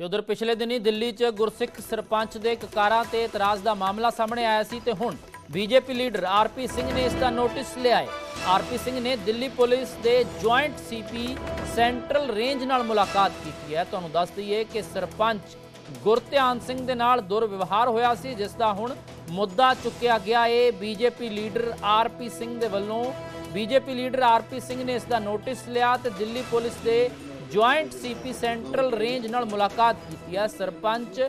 ਤੇ ਉਧਰ ਪਿਛਲੇ ਦਿਨੀ ਦਿੱਲੀ 'ਚ ਗੁਰਸਿੱਖ ਸਰਪੰਚ ਦੇ ਕਕਾਰਾਂ ਤੇ ਇਤਰਾਜ਼ ਦਾ ਮਾਮਲਾ ਸਾਹਮਣੇ ਆਇਆ ਸੀ ਤੇ ਹੁਣ ਬੀਜੇਪੀ ਲੀਡਰ ਆਰਪੀ ਸਿੰਘ ਨੇ ਇਸ ਦਾ ਨੋਟਿਸ ਲਿਆ ਹੈ। ਆਰਪੀ ਸਿੰਘ ਨੇ ਦਿੱਲੀ ਪੁਲਿਸ ਦੇ ਜੁਆਇੰਟ ਸੀਪੀ ਸੈਂਟਰਲ ਰੇਂਜ ਨਾਲ ਮੁਲਾਕਾਤ ਕੀਤੀ ਹੈ। ਤੁਹਾਨੂੰ ਦੱਸ ਦਈਏ ਕਿ ਸਰਪੰਚ ਗੁਰਧਿਆਨ ਸਿੰਘ ਦੇ ਨਾਲ ਦੁਰਵਿਵਹਾਰ ਹੋਇਆ ਸੀ, ਜਿਸ ਦਾ ਹੁਣ ਮੁੱਦਾ ਚੁੱਕਿਆ ਗਿਆ। A BJP leader RP Singh ਦੇ ਵੱਲੋਂ ਬੀਜੇਪੀ ਲੀਡਰ ਆਰਪੀ ਸਿੰਘ ਨੇ ਇਸ ਦਾ ਨੋਟਿਸ ਲਿਆ ਤੇ ਦਿੱਲੀ ਪੁਲਿਸ ਦੇ ਜੁਆਇੰਟ ਸੀਪੀ ਸੈਂਟਰਲ ਰੇਂਜ ਨਾਲ ਮੁਲਾਕਾਤ ਕੀਤੀ ਹੈ ਸਰਪੰਚ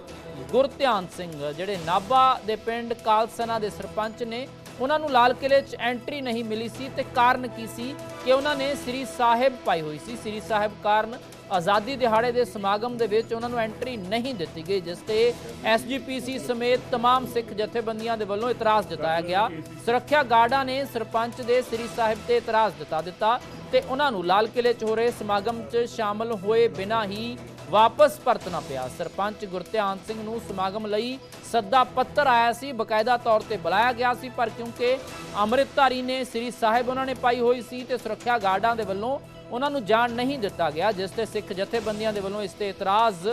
ਗੁਰਧਿਆਨ ਸਿੰਘ, ਜਿਹੜੇ ਨਾਭਾ ਦੇ ਪਿੰਡ ਕਾਲਸਨਾ ਦੇ ਸਰਪੰਚ ਨੇ। ਉਹਨਾਂ ਨੂੰ ਲਾਲ ਕਿਲੇ 'ਚ ਐਂਟਰੀ ਨਹੀਂ ਮਿਲੀ ਸੀ ਤੇ ਕਾਰਨ ਕੀ ਸੀ ਕਿ ਉਹਨਾਂ ਨੇ ਸ੍ਰੀ ਸਾਹਿਬ ਪਾਈ ਹੋਈ ਸੀ ਸ੍ਰੀ ਸਾਹਿਬ ਕਾਰਨ ਆਜ਼ਾਦੀ ਦਿਹਾੜੇ ਦੇ ਸਮਾਗਮ ਦੇ ਵਿੱਚ ਉਹਨਾਂ ਨੂੰ ਐਂਟਰੀ ਨਹੀਂ ਦਿੱਤੀ ਗਈ ਜਿਸ ਤੇ ਐਸਜੀਪੀਸੀ ਸਮੇਤ तमाम ਸਿੱਖ ਜਥੇਬੰਦੀਆਂ ਦੇ ਵੱਲੋਂ ਇਤਰਾਜ਼ ਜਤਾਇਆ ਗਿਆ ਸੁਰੱਖਿਆ ਗਾਰਡਾਂ ਨੇ ਸਰਪੰਚ ਦੇ ਸ੍ਰੀ ਸਾਹਿਬ ਤੇ ਇਤਰਾਜ਼ ਜਤਾ ਦਿੱਤਾ ਤੇ ਉਹਨਾਂ ਨੂੰ ਲਾਲ ਕਿਲੇ 'ਚ ਹੋ ਰਹੇ ਸਮਾਗਮ 'ਚ ਸ਼ਾਮਲ ਹੋਏ ਬਿਨਾਂ ਹੀ ਵਾਪਸ ਪਰਤਣਾ ਪਿਆ। ਸਰਪੰਚ ਗੁਰਧਿਆਨ ਸਿੰਘ ਨੂੰ ਸਮਾਗਮ ਲਈ ਸੱਦਾ ਪੱਤਰ ਆਇਆ ਸੀ। ਬਕਾਇਦਾ ਤੌਰ ਤੇ ਬੁਲਾਇਆ ਗਿਆ ਸੀ, ਪਰ ਕਿਉਂਕਿ ਅੰਮ੍ਰਿਤਧਾਰੀ ਨੇ ਸ੍ਰੀ ਸਾਹਿਬ ਉਹਨਾਂ ਨੇ ਪਾਈ ਹੋਈ ਸੀ ਤੇ ਸੁਰੱਖਿਆ ਗਾਰਡਾਂ ਦੇ ਵੱਲੋਂ ਉਹਨਾਂ ਨੂੰ ਜਾਣ ਨਹੀਂ ਦਿੱਤਾ ਗਿਆ, ਜਿਸ ਤੇ ਸਿੱਖ ਜਥੇਬੰਦੀਆਂ ਦੇ ਵੱਲੋਂ ਇਸ ਤੇ ਇਤਰਾਜ਼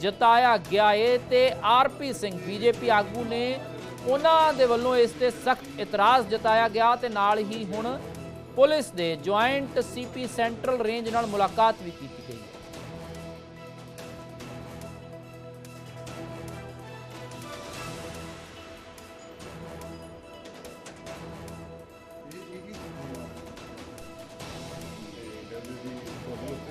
ਜਤਾਇਆ ਗਿਆ ਏ ਤੇ ਆਰਪੀ ਸਿੰਘ ਬੀਜੇਪੀ ਆਗੂ ਨੇ ਉਹਨਾਂ ਦੇ ਵੱਲੋਂ ਇਸ ਤੇ ਸਖਤ ਇਤਰਾਜ਼ ਜਤਾਇਆ ਗਿਆ ਤੇ ਨਾਲ ਹੀ ਹੁਣ ਪੁਲਿਸ ਦੇ ਜੁਆਇੰਟ ਸੀਪੀ ਸੈਂਟਰਲ ਰੇਂਜ ਨਾਲ ਮੁਲਾਕਾਤ ਵੀ ਕੀਤੀ ਗਈ।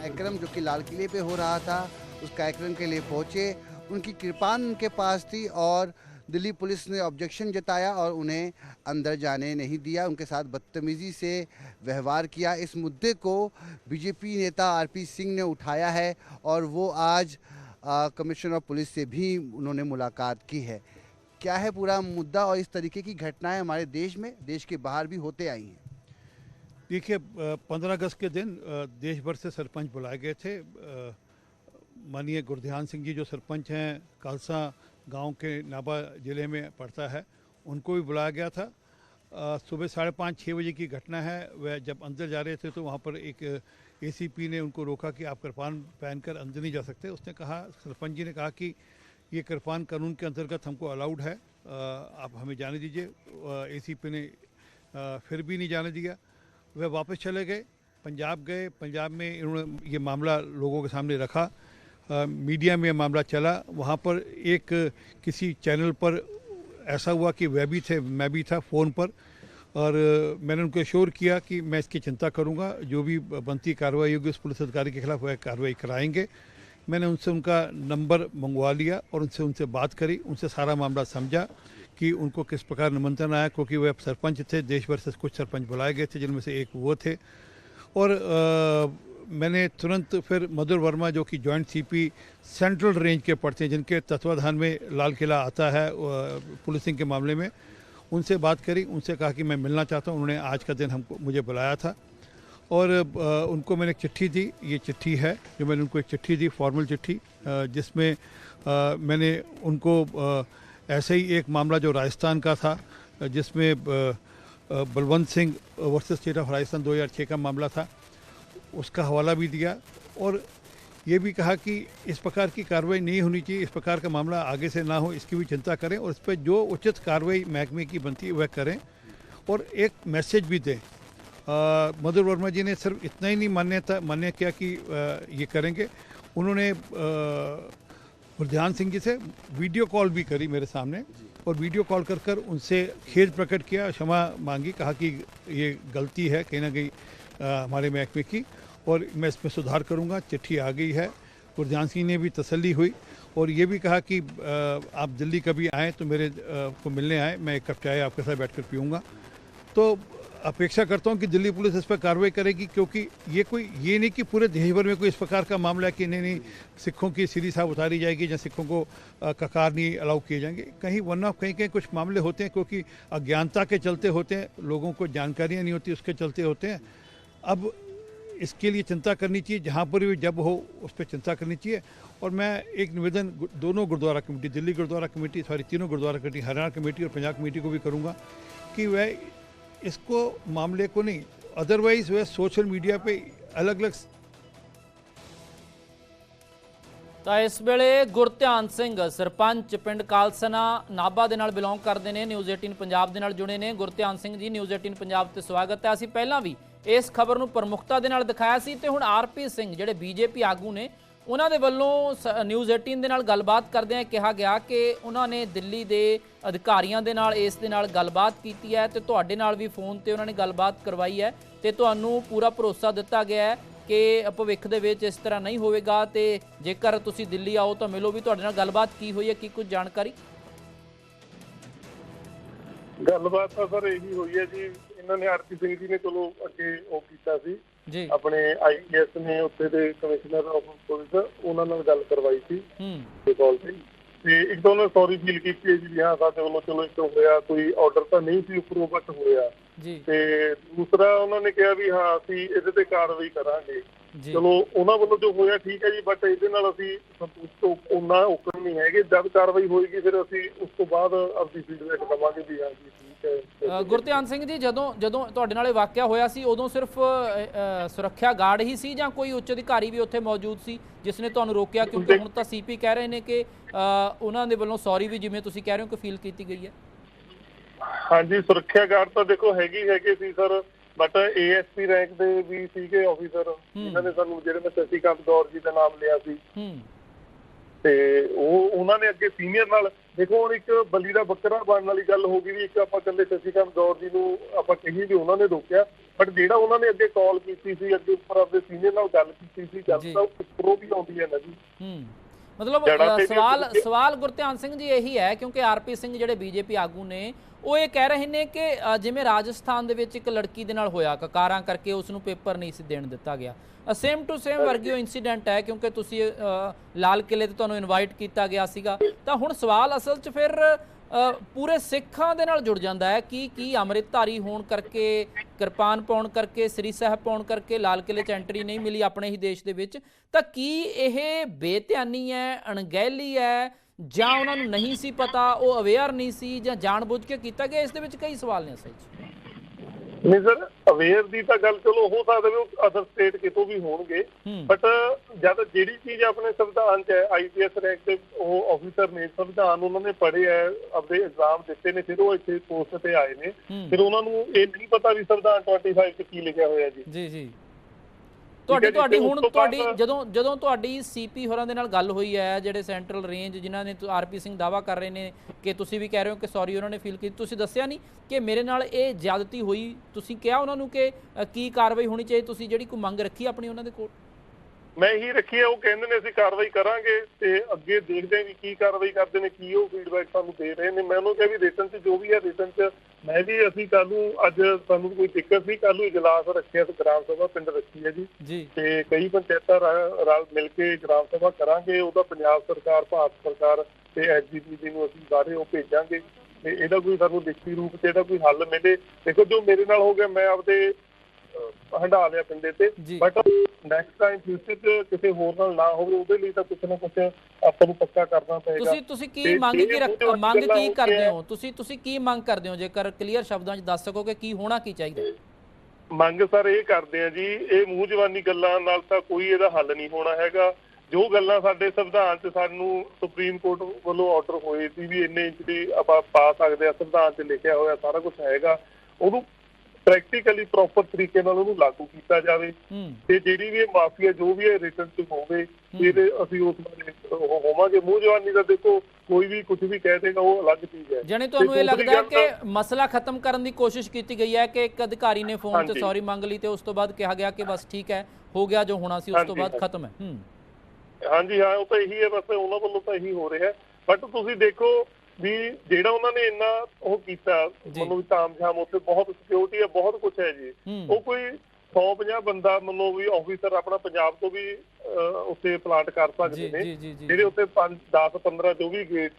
कार्यक्रम जो कि लाल किले पे हो रहा था, उस कार्यक्रम के लिए पहुँचे। उनकी कृपान उनके पास थी और दिल्ली पुलिस ने ऑब्जेक्शन जताया और उन्हें अंदर जाने नहीं दिया। उनके साथ बदतमीज़ी से व्यवहार किया। इस मुद्दे को बीजेपी नेता आरपी सिंह ने उठाया है और वो आज कमिश्नर ऑफ़ पुलिस से भी उन्होंने मुलाकात की है। क्या है पूरा मुद्दा और इस तरीके की घटनाएँ हमारे देश में? देश के बाहर भी होते आई हैं। देखिए पंद्रह अगस्त के दिन देश भर से सरपंच बुलाए गए थे। माननीय गुरध्यान सिंह जी जो सरपंच हैं खालसा गाँव के नाभा ज़िले में पड़ता है, उनको भी बुलाया गया था। सुबह साढ़े पाँच छः बजे की घटना है। वह जब अंदर जा रहे थे तो वहाँ पर एक एसीपी ने उनको रोका कि आप कृपान पहनकर अंदर नहीं जा सकते। उसने कहा, सरपंच जी ने कहा कि ये कृपान कानून के अंतर्गत हमको अलाउड है। आप हमें जाने दीजिए। एसीपी ने फिर भी नहीं जाने दिया। वह वापस चले गए पंजाब गए। पंजाब में इन्होंने ये मामला लोगों के सामने रखा। अ, मीडिया में मामला चला। वहाँ पर एक किसी चैनल पर ऐसा हुआ कि वह भी थे मैं भी था फ़ोन पर। और मैंने उनको एश्योर किया कि मैं इसकी चिंता करूँगा। जो भी बनती कार्रवाई होगी उस पुलिस अधिकारी के खिलाफ वह कार्रवाई कराएँगे। मैंने उनसे उनका नंबर मंगवा लिया और उनसे उनसे बात करी उनसे सारा मामला समझा। कि उनको किस प्रकार निमंत्रण आया क्योंकि वह सरपंच थे देश भर से कुछ सरपंच बुलाए गए थे जिनमें से एक वो थे। और अ, मैंने तुरंत फिर मधुर वर्मा जो कि जॉइंट सीपी सेंट्रल रेंज के पड़ते हैं जिनके तत्वाधान में लाल किला आता है पुलिसिंग के मामले में उनसे बात करी उनसे कहा कि मैं मिलना चाहता हूँ उन्होंने आज का दिन हमको मुझे बुलाया था। और उनको मैंने एक चिट्ठी दी ये चिट्ठी है जो मैंने उनको एक चिट्ठी दी फॉर्मल चिट्ठी जिसमें मैंने उनको ऐसे ही एक मामला जो राजस्थान का था जिसमें Balwant Singh versus state of Rajasthan 2006 का मामला था उसका हवाला भी दिया और ये भी कहा कि इस प्रकार की कार्रवाई नहीं होनी चाहिए इस प्रकार का मामला आगे से ना हो इसकी भी चिंता करें और इस पर जो उचित कार्रवाई महकमे की बनती है वह करें और एक मैसेज भी दें। मधुर वर्मा जी ने सिर्फ़ इतना ही नहीं मान्यता मान्य किया कि अ, ये करेंगे। उन्होंने गुरध्यान सिंह जी से वीडियो कॉल भी करी मेरे सामने और वीडियो कॉल कर कर उनसे खेद प्रकट किया, क्षमा मांगी, कहा कि ये गलती है कहीं ना कहीं हमारे महकमे की और मैं इसमें सुधार करूँगा, चिट्ठी आ गई है गुरध्यान सिंह ने भी तसल्ली हुई और ये भी कहा कि आप दिल्ली कभी आएँ तो मेरे को मिलने आएँ, मैं एक कप चाय आपके साथ बैठकर पीऊँगा। तो अपेक्षा करता हूँ कि दिल्ली पुलिस इस पर कार्रवाई करेगी, क्योंकि ये कोई, ये नहीं कि पूरे देश भर में कोई इस प्रकार का मामला है कि नहीं नहीं, सिखों की सीधी साहब उतारी जाएगी या सिखों को ककार नहीं अलाउ किए जाएँगे। कहीं वरना कहीं कहीं कुछ मामले होते हैं, क्योंकि अज्ञानता के चलते होते हैं, लोगों को जानकारियाँ नहीं होती, उसके चलते होते हैं। अब इसके लिए चिंता करनी चाहिए, जहाँ पर भी जब हो, उस पर चिंता करनी चाहिए। और मैं एक निवेदन दोनों gurdwara committee, Delhi gurdwara committee, sorry, तीनों गुरुद्वारा कमेटी, हरियाणा कमेटी और पंजाब कमेटी को भी करूँगा कि वह इसको मामले को नहीं अदरवाइज वह सोशल मीडिया पे अलग अलग ਤਾਂ ਇਸ ਵੇਲੇ ਗੁਰਧਿਆਨ ਸਿੰਘ ਸਰਪੰਚ ਪਿੰਡ ਕਾਲਸਨਾ ਨਾਭਾ ਦੇ ਨਾਲ ਬਿਲੋਂਗ ਕਰਦੇ ਨੇ ਨਿਊਜ਼ 18 ਪੰਜਾਬ ਦੇ ਨਾਲ ਜੁੜੇ ਨੇ ਗੁਰਧਿਆਨ ਸਿੰਘ ਜੀ ਨਿਊਜ਼ 18 ਪੰਜਾਬ ਤੇ ਸਵਾਗਤ ਹੈ ਅਸੀਂ ਪਹਿਲਾਂ ਵੀ ਇਸ ਖਬਰ ਨੂੰ ਪ੍ਰਮੁਖਤਾ ਦੇ ਨਾਲ ਦਿਖਾਇਆ ਸੀ ਤੇ ਹੁਣ ਆਰਪੀ ਸਿੰਘ ਜਿਹੜੇ ਬੀਜੇਪੀ ਆਗੂ ਨੇ ਉਹਨਾਂ ਦੇ ਵੱਲੋਂ ਸ- ਨਿਊਜ਼ 18 ਦੇ ਨਾਲ ਗੱਲਬਾਤ ਕਰਦਿਆਂ ਕਿਹਾ ਗਿਆ ਕਿ ਉਹਨਾਂ ਨੇ ਦਿੱਲੀ ਦੇ ਅਧਿਕਾਰੀਆਂ ਦੇ ਨਾਲ, ਇਸ ਦੇ ਨਾਲ ਗੱਲਬਾਤ ਕੀਤੀ ਹੈ ਤੇ ਤੁਹਾਡੇ ਨਾਲ ਵੀ ਫੋਨ ਤੇ ਉਹਨਾਂ ਨੇ ਗੱਲਬਾਤ ਕਰਵਾਈ ਹੈ ਤੇ ਤੁਹਾਨੂੰ ਪੂਰਾ ਭਰੋਸਾ ਦਿੱਤਾ ਗਿਆ ਹੈ ਕਿ ਭਵਿੱਖ ਦੇ ਵਿੱਚ ਇਸ ਤਰ੍ਹਾਂ ਨਹੀਂ ਹੋਵੇਗਾ ਤੇ ਜੇਕਰ ਤੁਸੀਂ ਦਿੱਲੀ ਆਓ ਤਾਂ ਮਿਲੋ ਵੀ ਤੁਹਾਡੇ ਨਾਲ ਗੱਲਬਾਤ ਕੀ ਹੋਈ ਹੈ, ਕੀ ਕੁਝ ਜਾਣਕਾਰੀ? ਗੱਲਬਾਤ ਤਾਂ ਸਰ ਇਹੀ ਹੋਈ ਹੈ ਜੀ ਇਹਨਾਂ ਨੇ ਆਰਪੀ ਸਿੰਘ ਜੀ ਨੇ ਚਲੋ ਅੱਗੇ ਉਹ ਕੀਤਾ ਸੀ। ਜੀ। ਆਪਣੇ ਆਈਐਸ ਨੇ ਉੱਥੇ ਦੇ ਕਮਿਸ਼ਨਰ ਆਫ ਪੁਲਿਸ ਉਹਨਾਂ ਨਾਲ ਗੱਲ ਕਰਵਾਈ ਸੀ। ਹੂੰ। ਤੇ ਕਾਲ ਤੇ। ਤੇ ਇੱਕ ਤਾਂ ਉਹਨੇ ਸੌਰੀ ਫੀਲ ਕੀਤੀ ਹੈ ਜੀ ਹਾਂ ਸਾਡੇ ਵੱਲੋਂ ਚਲੋ ਇੱਕ ਹੋਇਆ ਕੋਈ ਆਰਡਰ ਤਾਂ ਨਹੀਂ ਸੀ ਉੱਪਰੋਂ ਬਟ ਹੋਇਆ। ਜੀ। ਤੇ ਦੂਸਰਾ ਉਹਨਾਂ ਨੇ ਕਿਹਾ ਵੀ ਹਾਂ ਅਸੀਂ ਇਹਦੇ ਤੇ ਕਾਰਵਾਈ ਕਰਾਂਗੇ। ਚਲੋ ਉਹਨਾਂ ਵੱਲੋਂ ਜੋ ਹੋਇਆ ਠੀਕ ਹੈ ਜੀ ਬਟ ਇਹਦੇ ਨਾਲ ਅਸੀਂ ਸੰਤੁਸ਼ਟ ਉਹਨਾਂ ਉਕਰ ਨਹੀਂ ਹੈਗੇ। ਜਦ ਕਾਰਵਾਈ ਹੋਏਗੀ ਫਿਰ ਅਸੀਂ ਉਸ ਤੋਂ ਬਾਅਦ ਆਪਣੀ ਫੀਡਬੈਕ ਦਵਾਂਗੇ ਵੀ ਹਾਂ ਜੀ। ਗੁਰਧਿਆਨ ਸਿੰਘ ਜੀ ਜਦੋਂ ਜਦੋਂ ਤੁਹਾਡੇ ਨਾਲ ਇਹ ਵਾਕਿਆ ਹੋਇਆ ਸੀ ਉਦੋਂ ਸਿਰਫ ਸੁਰੱਖਿਆ ਗਾਰਡ ਹੀ ਸੀ ਜਾਂ ਕੋਈ ਉੱਚ ਅਧਿਕਾਰੀ ਵੀ ਉੱਥੇ ਮੌਜੂਦ ਸੀ ਜਿਸ ਨੇ ਤੁਹਾਨੂੰ ਰੋਕਿਆ? ਕਿਉਂਕਿ ਹੁਣ ਤਾਂ ਸੀਪੀ ਕਹਿ ਰਹੇ ਨੇ ਕਿ ਉਹਨਾਂ ਦੇ ਵੱਲੋਂ ਸੌਰੀ ਵੀ ਜਿਵੇਂ ਤੁਸੀਂ ਕਹਿ ਰਹੇ ਹੋ ਕਿ ਫੀਲ ਕੀਤੀ ਗਈ ਹੈ। ਹਾਂਜੀ ਸੁਰੱਖਿਆ ਗਾਰਡ ਤਾਂ ਦੇਖੋ ਹੈਗੀ ਹੈਗੇ ਸੀ ਸਰ ਬਟ ਏਐਸਪੀ ਰੈਂਕ ਦੇ ਵੀ ਸੀਗੇ ਆਫੀਸਰ ਜਿਨ੍ਹਾਂ ਨੇ ਸਾਨੂੰ ਜਿਹੜੇ ਮੈਂ ਸਸੀਕਾਂਤ ਗੌਰ ਜੀ ਦਾ ਨਾਮ ਲਿਆ ਸੀ। ਤੇ ਉਹ ਉਹਨਾਂ ਨੇ ਅੱਗੇ ਸੀਨੀਅਰ ਨਾਲ ਦੇਖੋ ਹੁਣ ਇੱਕ ਬੱਲੀ ਦਾ ਬੱਕਰਾ ਬਣਨ ਵਾਲੀ ਗੱਲ ਹੋ ਗਈ ਵੀ ਇੱਕ ਆਪਾਂ ਕੱਲੇ ਸਸੀਕਾਂਤ ਗੌਰ ਜੀ ਨੂੰ ਆਪਾਂ ਕਹੀਏ ਵੀ ਉਹਨਾਂ ਨੇ ਰੋਕਿਆ ਬਟ ਜਿਹੜਾ ਉਹਨਾਂ ਨੇ ਅੱਗੇ ਕਾਲ ਕੀਤੀ ਸੀ ਅੱਗੇ ਉੱਪਰ ਆਪਣੇ ਸੀਨੀਅਰ ਨਾਲ ਗੱਲ ਕੀਤੀ ਸੀ ਗੱਲ। ਤਾਂ ਉੱਪਰੋਂ ਵੀ ਆਉਂਦੀ ਹੈ ਨਾ ਜੀ ਹੂੰ ਮਤਲਬ ਸਵਾਲ ਸਵਾਲ ਗੁਰਧਿਆਨ ਸਿੰਘ ਜੀ ਇਹੀ ਹੈ ਕਿਉਂਕਿ ਆਰਪੀ ਸਿੰਘ ਜਿਹੜੇ ਬੀਜੇਪੀ ਆਗੂ ਨੇ ਉਹ ਇਹ ਕਹਿ ਰਹੇ ਨੇ ਕਿ ਜਿਵੇਂ ਰਾਜਸਥਾਨ ਦੇ ਵਿੱਚ ਇੱਕ ਲੜਕੀ ਦੇ ਨਾਲ ਹੋਇਆ ਕਕਾਰਾਂ ਕਰਕੇ ਉਸ ਨੂੰ ਪੇਪਰ ਨਹੀਂ ਸੀ ਦੇਣ ਦਿੱਤਾ ਗਿਆ। ਸੇਮ ਟੂ ਸੇਮ ਵਰਗਿਓ ਇਨਸੀਡੈਂਟ ਹੈ ਕਿਉਂਕਿ ਤੁਸੀਂ ਲਾਲ ਕਿਲੇ ਤੇ ਤੁਹਾਨੂੰ ਇਨਵਾਈਟ ਕੀਤਾ ਗਿਆ ਸੀਗਾ। ਤਾਂ ਹੁਣ ਸਵਾਲ ਅਸਲ 'ਚ ਫਿਰ ਪੂਰੇ ਸਿੱਖਾਂ ਦੇ ਨਾਲ ਜੁੜ ਜਾਂਦਾ ਹੈ ਕਿ ਕੀ ਅੰਮ੍ਰਿਤਧਾਰੀ ਹੋਣ ਕਰਕੇ ਕਿਰਪਾਨ ਪਾਉਣ ਕਰਕੇ ਸ੍ਰੀ ਸਾਹਿਬ ਪਾਉਣ ਕਰਕੇ ਲਾਲ ਕਿਲੇ 'ਚ ਐਂਟਰੀ ਨਹੀਂ ਮਿਲੀ ਆਪਣੇ ਹੀ ਦੇਸ਼ ਦੇ ਵਿੱਚ? ਤਾਂ ਕੀ ਇਹ ਬੇਧਿਆਨੀ ਹੈ ਅਣਗਹਿਲੀ ਹੈ ਜਾਂ ਉਹਨਾਂ ਨੂੰ ਨਹੀਂ ਸੀ ਪਤਾ ਉਹ ਅਵੇਅਰ ਨਹੀਂ ਸੀ ਜਾਂ ਜਾਣਬੁੱਝ ਕੇ ਕੀਤਾ ਗਿਆ ਇਸ ਦੇ ਵਿੱਚ ਕਈ ਸਵਾਲ ਨੇ ਅਸਲ 'ਚ। ਨਹੀਂ ਸਰ ਅਵੇਅਰ ਦੀ ਤਾਂ ਗੱਲ ਚਲੋ ਹੋ ਸਕਦਾ ਵੀ ਉਹ ਅਦਰ ਸਟੇਟ ਕਿਤੋਂ ਵੀ ਹੋਣਗੇ ਬਟ ਜਦ ਜਿਹੜੀ ਚੀਜ਼ ਆਪਣੇ ਸੰਵਿਧਾਨ 'ਚ ਹੈ ਆਈਪੀਐਸ ਰੈਂਕ ਦੇ ਉਹ ਆਫੀਸਰ ਨੇ ਸੰਵਿਧਾਨ ਉਹਨਾਂ ਨੇ ਪੜ੍ਹੇ ਹੈ ਆਪਣੇ ਐਗਜ਼ਾਮ ਦਿੱਤੇ ਨੇ ਫਿਰ ਉਹ ਇੱਥੇ ਪੋਸਟ ਤੇ ਆਏ ਨੇ ਫਿਰ ਉਹਨਾਂ ਨੂੰ ਇਹ ਨਹੀਂ ਪਤਾ ਵੀ ਸੰਵਿਧਾਨ 25 'ਚ ਕੀ ਲਿਖਿਆ ਹੋਇਆ ਜੀ। ਜੀ ਜੀ। ਤੁਹਾਡੀ ਤੁਹਾਡੀ ਹੁਣ ਤੁਹਾਡੀ ਜਦੋਂ ਜਦੋਂ ਤੁਹਾਡੀ ਸੀਪੀ ਹੋਰਾਂ ਦੇ ਨਾਲ ਗੱਲ ਹੋਈ ਹੈ ਜਿਹੜੇ ਸੈਂਟਰਲ ਰੇਂਜ ਜਿਨ੍ਹਾਂ ਨੇ ਆਰਪੀ ਸਿੰਘ ਦਾਵਾ ਕਰ ਰਹੇ ਨੇ ਕਿ ਤੁਸੀਂ ਵੀ ਕਹਿ ਰਹੇ ਹੋ ਕਿ ਸੌਰੀ ਉਹਨਾਂ ਨੇ ਫੀਲ ਕੀਤੀ ਤੁਸੀਂ ਦੱਸਿਆ ਨਹੀਂ ਕਿ ਮੇਰੇ ਨਾਲ ਇਹ ਜ਼ਿਆਦਤੀ ਹੋਈ ਤੁਸੀਂ ਕਿਹਾ ਉਹਨਾਂ ਨੂੰ ਕਿ ਕੀ ਕਾਰਵਾਈ ਹੋਣੀ ਚਾਹੀਦੀ ਤੁਸੀਂ ਜਿਹੜੀ ਕੋਈ ਮੰਗ ਰੱਖੀ ਆਪਣੀ ਉਹਨਾਂ ਦੇ ਕੋਲ? ਮੈਂ ਇਹੀ ਰੱਖੀ ਹੈ ਉਹ ਕਹਿੰਦੇ ਨੇ ਅਸੀਂ ਕਾਰਵਾਈ ਕਰਾਂਗੇ ਤੇ ਅੱਗੇ ਦੇਖਦੇ ਹਾਂ ਵੀ ਕੀ ਕਾਰਵਾਈ ਕਰਦੇ ਨੇ ਕੀ ਉਹ ਫੀਡਬੈਕ ਸਾਨੂੰ ਦੇ ਰਹੇ ਨੇ। ਮੈਂ ਉਹਨੂੰ ਕਿਹਾ ਵੀ ਰਿਟਨ 'ਚ ਜੋ ਵੀ ਹੈ ਰਿਟਨ 'ਚ ਮੈਂ ਵੀ ਅਸੀਂ ਕੱਲ ਨੂੰ ਅੱਜ ਸਾਨੂੰ ਕੋਈ ਦਿੱਕਤ ਸੀ ਕੱਲ ਨੂੰ ਇਜਲਾਸ ਰੱਖਿਆ ਤੇ ਗ੍ਰਾਮ ਸਭਾ ਪਿੰਡ ਰੱਖੀ ਹੈ ਜੀ। ਤੇ ਕਈ ਪੰਚਾਇਤਾਂ ਰਲ ਮਿਲ ਕੇ ਗ੍ਰਾਮ ਸਭਾ ਕਰਾਂਗੇ ਉਹਦਾ ਪੰਜਾਬ ਸਰਕਾਰ ਭਾਰਤ ਸਰਕਾਰ ਤੇ ਐਸਜੀਪੀਸੀ ਨੂੰ ਅਸੀਂ ਸਾਰੇ ਉਹ ਭੇਜਾਂਗੇ। ਤੇ ਇਹਦਾ ਕੋਈ ਸਾਨੂੰ ਲਿਖਤੀ ਰੂਪ ਤੇ ਇਹਦਾ ਕੋਈ ਹੱਲ ਮਿਲੇ। ਦੇਖੋ ਜੋ ਮੇਰੇ ਨਾਲ ਹੋ ਗਿਆ ਮੈਂ ਆਪਦੇ ਹੰਢਾ ਲਿਆ ਪਿੰਡੇ ਤੇ। ਬਟ ਨੈਕਸਟ ਟਾਈਮ ਫਿਊਚਰ 'ਚ ਕਿਸੇ ਹੋਰ ਨਾਲ ਨਾ ਹੋਵੇ ਉਹਦੇ ਲਈ ਤਾਂ ਕੁਛ ਨਾ ਕੁਛ ਆਪਾਂ ਨੂੰ ਪੱਕਾ ਕਰਨਾ ਪਏਗਾ। ਤੁਸੀਂ ਤੁਸੀਂ ਕੀ ਮੰਗ ਕੀ ਰੱਖ ਮੰਗ ਕੀ ਕਰਦੇ। ਹੋ? ਤੁਸੀਂ ਤੁਸੀਂ ਕੀ ਮੰਗ ਕਰਦੇ ਹੋ? ਜੇਕਰ ਕਲੀਅਰ ਸ਼ਬਦਾਂ 'ਚ ਦੱਸ ਸਕੋ ਕਿ ਕੀ ਹੋਣਾ ਕੀ ਚਾਹੀਦਾ? ਮੰਗ ਸਰ ਇਹ ਕਰਦੇ ਆ ਜੀ ਇਹ ਮੂੰਹ ਜਵਾਨੀ ਗੱਲਾਂ ਨਾਲ ਤਾਂ ਕੋਈ ਇਹਦਾ ਹੱਲ ਨਹੀਂ ਹੋਣਾ ਹੈਗਾ। ਜੋ ਗੱਲਾਂ ਸਾਡੇ ਸੰਵਿਧਾਨ 'ਚ ਸਾਨੂੰ ਸੁਪਰੀਮ ਕੋਰਟ ਵੱਲੋਂ ਆਰਡਰ ਹੋਏ ਸੀ ਵੀ ਇੰਨੇ ਇੰਚ ਦੀ ਆਪਾਂ ਪਾ ਸਕਦੇ ਆ ਸੰਵਿਧਾਨ 'ਚ ਲਿਖਿਆ ਹੋਇਆ ਸਾਰਾ ਕੁਝ ਹੈਗਾ। ਉਹਨੂੰ ਪ੍ਰੈਕਟੀਕਲੀ ਪ੍ਰੋਪਰ ਤਰੀਕੇ ਨਾਲ ਉਹਨੂੰ ਲਾਗੂ ਕੀਤਾ ਜਾਵੇ। ਤੇ ਜਿਹੜੀ ਵੀ ਇਹ ਮਾਫੀਆ ਜੋ ਵੀ ਇਹ ਰਿਟਰਨ 'ਚ ਹੋਵੇ ਫਿਰ ਅਸੀਂ ਉਸ ਬਾਰੇ ਹੋਵਾਂਗੇ। ਮੂੰਹ ਜਵਾਨੀ ਦਾ ਦੇਖੋ ਕੋਈ ਵੀ ਕੁਝ ਵੀ ਕਹਿ ਦੇਗਾ ਉਹ ਅਲੱਗ ਚੀਜ਼ ਹੈ। ਜਾਣੀ ਤੁਹਾਨੂੰ ਇਹ ਲੱਗਦਾ ਹੈ ਕਿ ਮਸਲਾ ਖਤਮ ਕਰਨ ਦੀ ਕੋਸ਼ਿਸ਼ ਕੀਤੀ ਗਈ ਹੈ ਕਿ ਇੱਕ ਅਧਿਕਾਰੀ ਨੇ ਫੋਨ ਤੇ। ਸੌਰੀ ਮੰਗ ਲਈ ਤੇ ਉਸ ਤੋਂ ਬਾਅਦ ਕਿਹਾ ਗਿਆ ਕਿ ਬਸ ਠੀਕ ਹੈ ਹੋ ਗਿਆ ਜੋ ਹੋਣਾ ਸੀ ਉਸ ਤੋਂ ਬਾਅਦ। ਖਤਮ ਹੈ। ਹੂੰ। ਹਾਂਜੀ ਹਾਂ ਉਹ ਤਾਂ ਇਹੀ ਹੈ ਬਸ ਉਹਨਾਂ ਵੱਲੋਂ ਤਾਂ ਇਹੀ ਹੋ ਰਿਹਾ ਬਟ ਤੁਸੀਂ ਦੇਖੋ ਵੀ ਜਿਹੜਾ ਉਹਨਾਂ ਨੇ ਇੰਨਾ ਉਹ ਕੀਤਾ। ਮਤਲਬ ਵੀ ਤਾਮਝਾਮ ਉੱਥੇ ਬਹੁਤ ਸਿਕਿਉਰਿਟੀ ਹੈ ਬਹੁਤ ਕੁਝ ਹੈ ਜੀ। ਉਹ ਕੋਈ 150 ਬੰਦਾ ਮੰਨੋ ਵੀ ਆਫੀਸਰ ਆਪਣਾ ਪੰਜਾਬ ਤੋਂ ਵੀ ਉੱਥੇ ਪਲਾਂਟ ਕਰ ਸਕਦੇ ਨੇ ਜਿਹੜੇ ਉੱਥੇ 5 10 15 ਜੋ ਵੀ ਗੇਟ